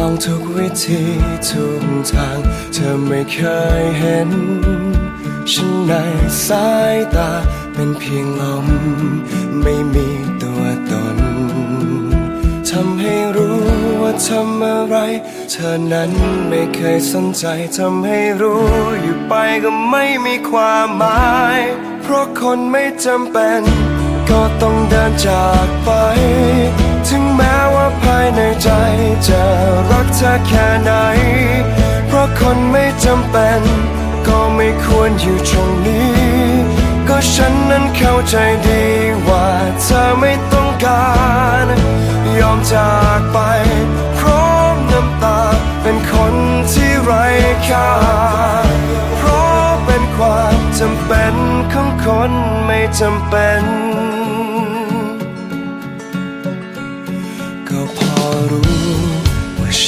ลองทุกวิธีทุกทาง เธอไม่เคยเห็น ฉันในสายตาเป็นเพียงลม ไม่มีตัวตนทำให้รู้ว่าทำอะไร เธอนั้นไม่เคยสนใจทำให้รู้อยู่ไปก็ไม่มีความหมาย เพราะคนไม่จำเป็น ก็ต้องเดินจากไป ถึงแม้ว่า ภายในใจจะรักเธอแค่ไหน เพราะคนไม่จำเป็น ก็ไม่ควรอยู่ตรงนี้ ก็ฉันนั้นเข้าใจดีว่าเธอไม่ต้องการ ยอมจากไป พร้อมน้ำตา เป็นคนที่ไร้ค่า เพราะเป็นความจำเป็นของคนไม่จำเป็น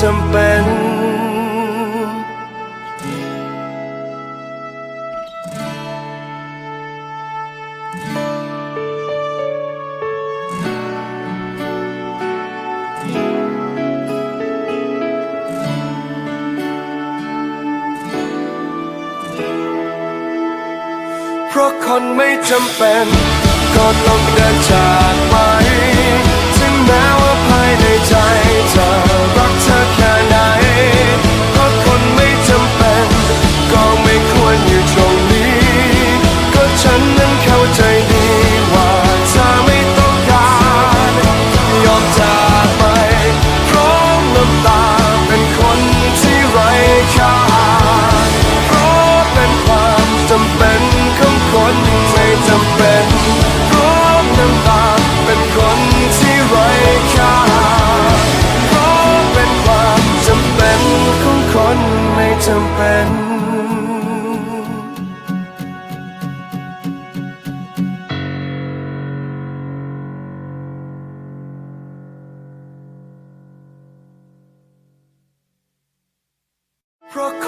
จำเป็น เพราะคนไม่จำเป็น ก็ต้องเดินจากไป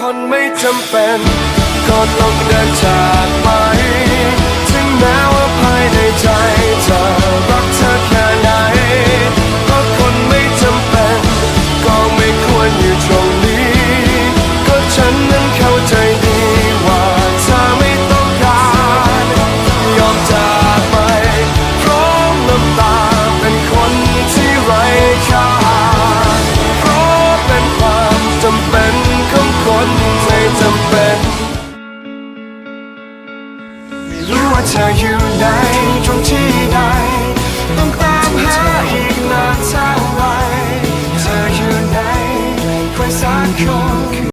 คนไม่จำเป็น ก็ต้องเดินจากไป ไม่รู้